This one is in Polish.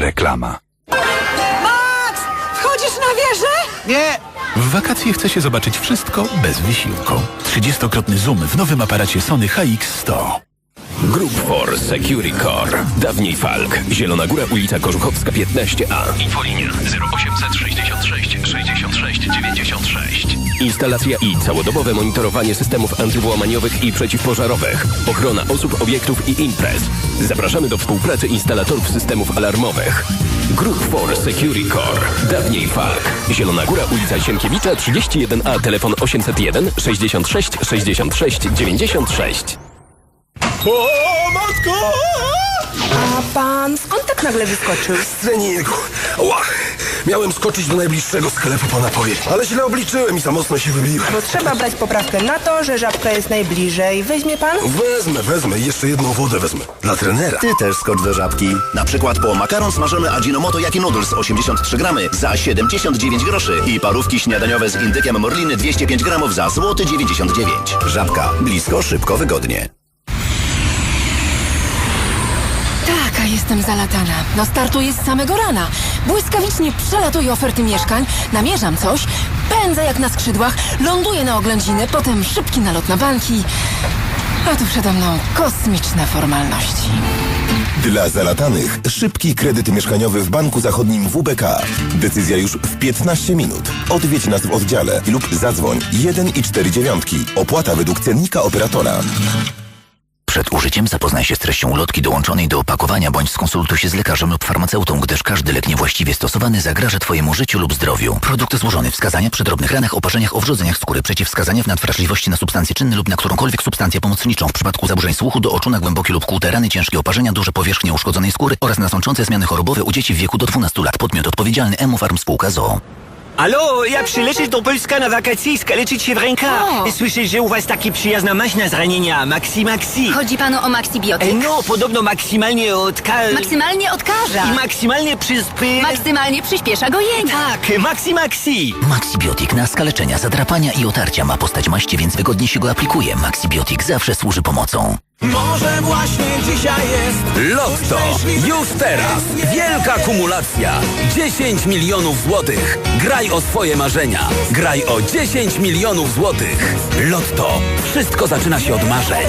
Reklama. Max! Wchodzisz na wieżę? Nie! W wakacje chce się zobaczyć wszystko bez wysiłku. 30-krotny zoom w nowym aparacie Sony HX100. Group for Securicore. Dawniej Falk. Zielona Góra, ulica Kożuchowska 15A. Infolinia 0866 66 96. Instalacja i całodobowe monitorowanie systemów antywłamaniowych i przeciwpożarowych. Ochrona osób, obiektów i imprez. Zapraszamy do współpracy instalatorów systemów alarmowych. Group for Securicore. Dawniej Falk. Zielona Góra, ulica Sienkiewicza 31A. Telefon 801 66 66 96. O, matko! A pan skąd tak nagle wyskoczył? Z treningu. Ła! Miałem skoczyć do najbliższego sklepu po napoje, ale źle obliczyłem i za mocno się wybiłem. Bo trzeba brać poprawkę na to, że żabka jest najbliżej. Weźmie pan? Wezmę, wezmę jeszcze jedną wodę wezmę. Dla trenera. Ty też skocz do żabki. Na przykład po makaron smażony Ajinomoto Yaki Noodles 83 gramy za 79 groszy i parówki śniadaniowe z indykiem Morliny 205 gramów za złoty 99. Żabka. Blisko, szybko, wygodnie. Jestem zalatana. No startuję z samego rana. Błyskawicznie przelatuję oferty mieszkań, namierzam coś, pędzę jak na skrzydłach, ląduję na oględziny, potem szybki nalot na banki. A tu przede mną kosmiczne formalności. Dla zalatanych szybki kredyt mieszkaniowy w Banku Zachodnim WBK. Decyzja już w 15 minut. Odwiedź nas w oddziale lub zadzwoń 1 i 4 dziewiątki. Opłata według cennika operatora. Przed użyciem zapoznaj się z treścią ulotki dołączonej do opakowania bądź skonsultuj się z lekarzem lub farmaceutą, gdyż każdy lek niewłaściwie stosowany zagraża Twojemu życiu lub zdrowiu. Produkt złożony. Wskazania przy drobnych ranach, oparzeniach, owrzodzeniach skóry. Przeciwwskazania w nadwrażliwości na substancje czynne lub na którąkolwiek substancję pomocniczą. W przypadku zaburzeń słuchu do oczu na głębokie lub kłute rany, ciężkie oparzenia, duże powierzchnie uszkodzonej skóry oraz nasączące zmiany chorobowe u dzieci w wieku do 12 lat. Podmiot odpowiedzialny Emufarm Spółka ZOO. Alo, ja przylecieć do Polska na wakacje i skaleczyć się w rękach. Słyszę, że u was taki przyjazna maśna z ranienia, Maxi Maxi. Chodzi panu o Maxibiotyk? E, no, podobno maksymalnie odkal... Maksymalnie odkaża. I maksymalnie przyspy... Maksymalnie przyspiesza gojenie. Tak, Maxi Maxi. Maxibiotik na skaleczenia, zadrapania i otarcia ma postać maści, więc wygodnie się go aplikuje. Maxibiotik zawsze służy pomocą. Może właśnie dzisiaj jest... Lotto! Już teraz! Wielka kumulacja! 10 milionów złotych! Graj o swoje marzenia! Graj o 10 milionów złotych! Lotto! Wszystko zaczyna się od marzeń!